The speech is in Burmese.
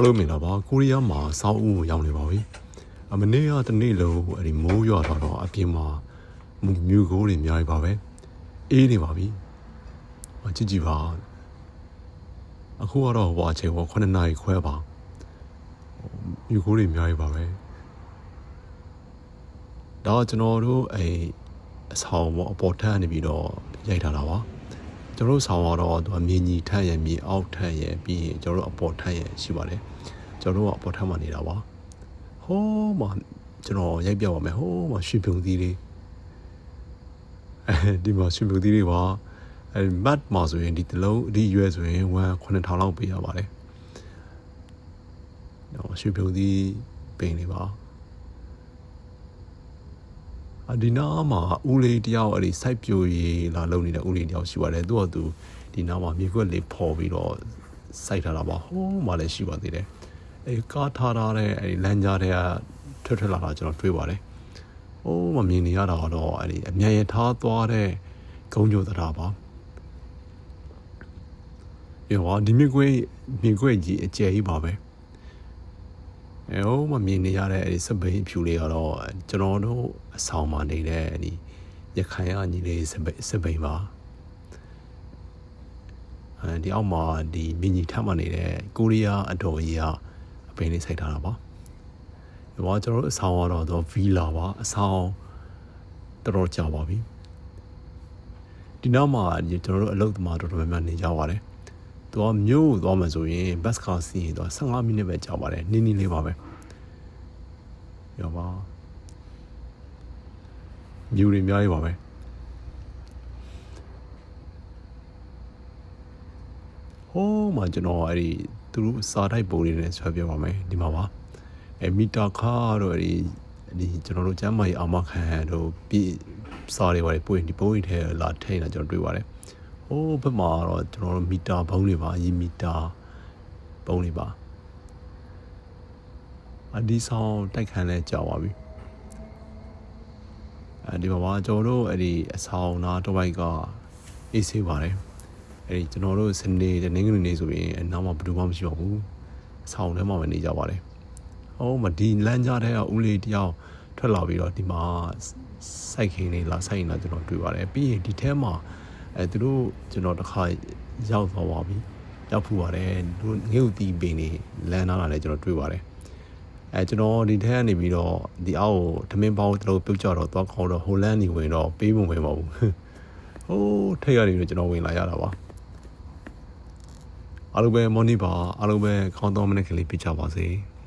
အားလုံးမင်္ဂလာပါကိုရီးယားမှာစောင်းဦးကိုရောက်နေပါပြီအမနေ့ကတနေ့လုံးအဲ့ဒီမိုးရွာတော့တော့အပြင်မှာမြူကိုတွေအများကြီးပါပဲအေးနေပါပြီအကြည့်ကြည့်ပါအခုကတော့ဟိုအချိန်ဟို9နာရီခွဲပါမြူကိုတွေအများကြီးပါပဲဒါကကျွန်တော်တို့အဲ့အဆောင်ပေါ့အပေါ်ထပ်နေပြီးတော့ရိုက်ထားတာပါ ကျွန်တော်တို့ဆောင်တော့သူအမြင်ကြီးထက်ရမြေအောက်ထက်ရပြီးရင်ကျွန်တော်တို့အပေါ်ထက်ရရှိပါတယ်ကျွန်တော်တို့ကအပေါ်ထက်မှနေတာပါဟိုးမှကျွန်တော်ရိုက်ပြပါမယ်ဟိုးမှရွှေပြုံသီးလေးအဲဒီမှာရွှေပြုံသီးလေးပါအဲမတ်မှာဆိုရင်ဒီတလုံးဒီရွယ်ဆိုရင်1 9000လောက်ပေးရပါတယ်တော့ရွှေပြုံသီးပင်လေးပါအ ဒီနာမှာဦးလေးတယောက်အဲ့ဒီစိုက်ပြိုရေးလာလုပ်နေတဲ့ဦးလေးတယောက်ရှိပါတယ်သူကသူဒီနာမှာမြေခွက်လေးပေါ်ပြီးတော့စိုက်ထားတာပါဟိုးမှလည်းရှိပါသေးတယ်အဲကားထားထားတဲ့အဲ့ဒီလမ်းကြားတွေကထွက်ထွက်လာတာကျွန်တော်တွေ့ပါတယ်ဟိုးမမြင်နေရတာတော့အဲ့ဒီအမြန်ရထားသွားတဲ့ဂုံးကြိုတရားပါရောဒီမြေခွေမြေခွေကြီးအကျယ်ကြီးပါပဲအဲ ဟိုမမြင်နေရတဲ့အဲဒီစပိန်ဖြူလေးကတော့ကျွန်တော်တို့အဆောင်မှာနေတဲ့ဒီရခိုင်အညီလေးစပိန်စပိန်ပါအဲဒီအောက်မှာဒီမြင်ကြီးထပ်မှနေတဲ့ကိုရီးယားအတော်ကြီးကအပိန်လေးစိုက်ထားတာပါဒီမှာကျွန်တော်တို့အဆောင်ကတော့တော့ဗီလာပါအဆောင်တော်တော်ကြာပါပြီဒီနောက်မှာကျွန်တော်တို့အလုပ်သမားတော်တော်များများနေကြပါတယ် သူကမြို့သွားမှဆိုရင်ဘတ်ကားစီးရင်တော့15မိနစ်ပဲကြာပါတယ်နင်းနင်းလေးပါပဲရောပါမြူတွေအများကြီးပါပဲဟိုးမှကျွန်တော်အဲ့ဒီသူတို့စာတိုက်ပုံတွေနဲ့ဆွဲပြပါမယ်ဒီမှာပါအဲမီတာခါတော့အဲ့ဒီဒီကျွန်တော်တို့ကျမ်းမာရေးအာမခံတို့ပြည်စာတွေပါတယ်ပို့ရင်ဒီပို့ရင်ထဲလာထိနေတာကျွန်တော်တွေ့ပါတယ် ဟိုးဘက်မှာတော့ကျွန်တော်တို့မီတာဘုံတွေပါအရင်မီတာဘုံတွေပါအဒီဆောင်တိုက်ခန်းလဲကြာပါပြီအဲဒီမှာပါကျွန်တော်တို့အဲ့ဒီအဆောင်နာတော့ဘိုက်ကအေးဆေးပါတယ်အဲ့ဒီကျွန်တော်တို့စနေတနင်္ဂနွေနေ့ဆိုရင်အနောက်မှာဘယ်သူမှမရှိပါဘူးအဆောင်ထဲမှာပဲနေကြပါတယ်ဟောမဒီလမ်းကြားထဲကဦးလေးတယောက်ထွက်လာပြီးတော့ဒီမှာစိုက်ခင်းလေးလာစိုက်နေတာကျွန်တော်တွေ့ပါတယ်ပြီးရင်ဒီထဲမှာ အဲသူတို့ကျွန်တော်တစ်ခါရောက်သွားပါပြီရောက်ဖူပါတယ်သူငေ့ဥတီးပင်နေလမ်းနားလာလည်းကျွန်တော်တွေ့ပါတယ်အဲကျွန်တော်ဒီထဲကနေပြီးတော့ဒီအောက်ကိုဓမင်းပေါင်းတို့ပြုတ်ကြတော့သွားခေါတော့ဟိုလန်းနေဝင်တော့ပေးပုံဝင်ပါဘူးဟိုးထိတ်ရနေတော့ကျွန်တော်ဝင်လာရတာပါအားလုံးပဲမော်နီပါအားလုံးပဲခေါင်းတော်မနက်ကလေးပြချပါစေ။